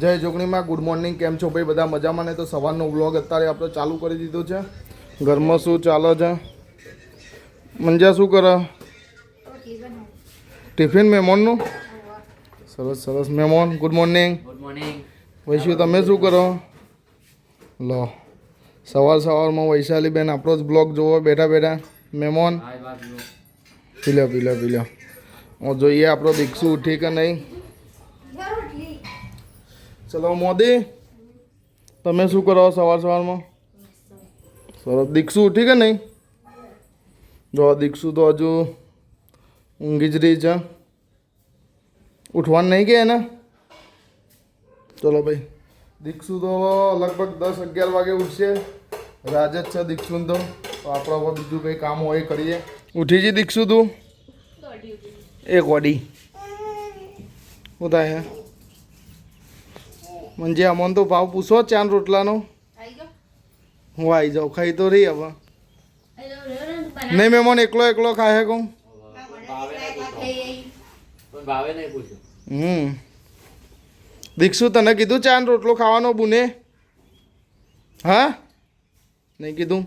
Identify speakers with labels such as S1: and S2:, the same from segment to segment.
S1: જય જોગણીમાં good morning કેમ છો ભાઈ? બધા મજામાં ને? તો સવારનો વ્લોગ અત્યારે આપણે ચાલુ કરી દીધો છે. ઘરમાં શું ચાલે છે? મંજા શું કરે? ટિફિન મહેમાનનું સરસ સરસ. મહેમાન ગુડ મોર્નિંગ.
S2: ગુડ
S1: તમે શું કરો? લો. સવાર સવારમાં વૈશાલીબેન આપણો જ બ્લોગ જોવો બેઠા બેઠા. મહેમાન
S2: પીલો પીલો
S1: પી લો પી લો પી લો હું જોઈએ આપણો દીક્ષુ ઉઠી કે નહીં? ચલો મોદી તમે શું કરો સવાર સવારમાં? સરસ. દીક્ષુ ઉઠી કે નહીં? જો દીક્ષુ તો હજુ ઊંઘી જ રહી છે. ઉઠવાનું નહીં કે એને? ચલો ભાઈ. દીક્ષુ તો લગભગ દસ અગિયાર વાગે ઉઠશે. રાજ જ છે દીક્ષુ તો. આપણા પર બીજું કંઈ કામ હોય એ કરીએ. ઉઠી જઈ દીક્ષુ તું? એક વાડી. શું થાય મંજે અમોન તો ભાવ પૂછો ચાંદ રોટલાનો? હું આવી જાઉં ખાઈ તો રહી હવે. નહીં મેમોન એકલો એકલો ખાય કહું. હમ. દીક્ષુ તને કીધું ચાન રોટલો ખાવાનો બુને? હા? નહીં કીધું?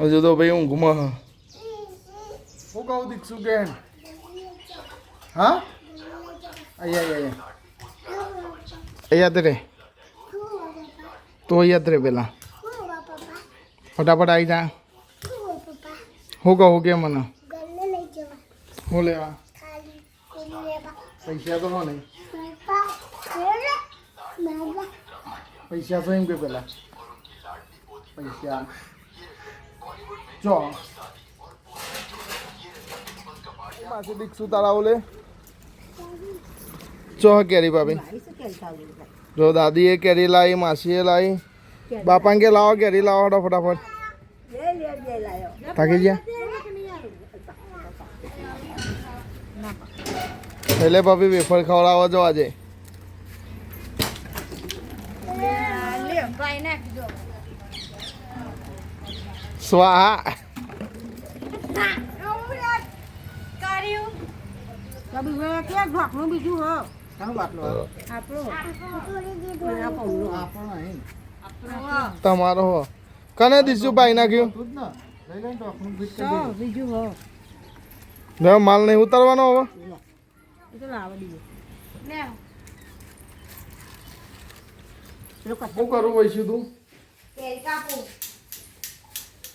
S1: હજુ તો ભાઈ ઊંઘમાં હા. શું કહું દીક્ષુ કે હા? અહીંયા અહીંયા અહીંયા જ રે તો અહીંયા જ રે પેલા ફટાફટ આવી જા હું કહું કે મને હું લેવા પૈસા તો હો નહીં પૈસા તો એમ કે પેલા પૈસા ચો પાછી દીક્ષુ તારા ઓલે ચો કેરી ભાભી. જો દાદીએ કેરી લાવી માસીએ લાવી. બાપા કે લાવો કેરી લાવો હડો ફટાફટ. થાકી ગયા? એટલે ભાભી વેફર ખવડાવો જો આજે. સ્વાહા. તમારો હો. કને દીશું ભાઈ નાખ્યું માલ નહીં ઉતારવાનો હવે? શું કરું વૈશું તું?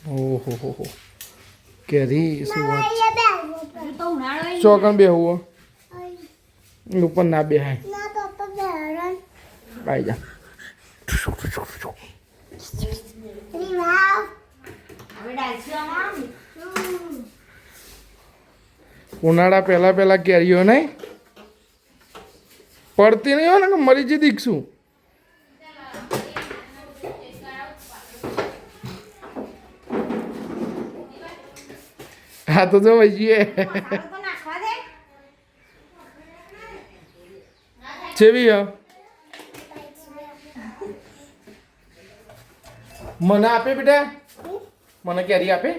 S1: ઓહો હો હો. કેરી શું વાત? ચોકન બે હુવો ઉપર ના બે હાય બાઈ જા ઉનાળા પહેલા પહેલા કેરીઓ નહીં? પડતી નહીં હોય ને મરી જઈ દીખશું? હા, તો જો વૈજીએ જેવી મને આપે બેટા? મને કેરી આપે?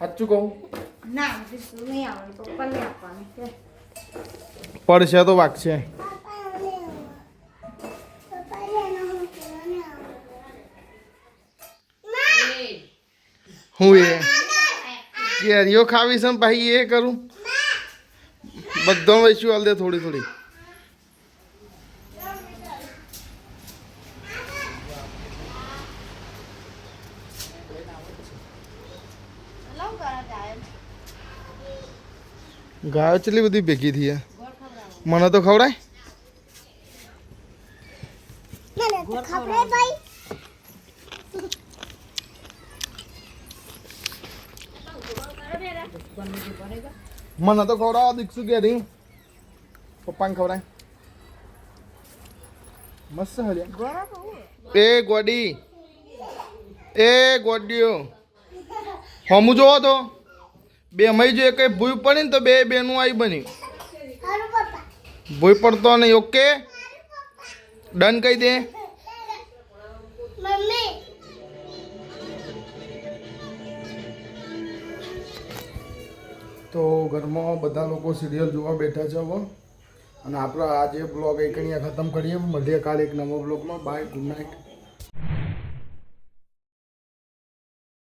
S1: સાચું કહું? પડશે તો વાગશે. હું એ? કેરીઓ ખાવી છે ને ભાઈ એ કરું? બધો વૈશું હાલ દે થોડી થોડી. ગાયો કેટલી બધી ભેગી થઈ છે. મને તો ખવડાય મને તો ખવડાવો દીક્ષુ કેરી પપ્પાને ખવડાય મસ્ત હર્યા એ ગોડી એ ગોડીઓ હમું જોવો તો. બે મય જો કઈ ભૂઈ પડી ને તો બે બેનું આવી બની ભૂઈ પડતો નહીં ઓકે? ડન કહી દે. તો ઘરમાં બધા લોકો સિરિયલ જોવા બેઠા છે હવે અને આપણો આજે બ્લોગ એક અહીંયા ખતમ કરીએ મળીએ કાલે એક નવો બ્લોગમાં. Bye good night.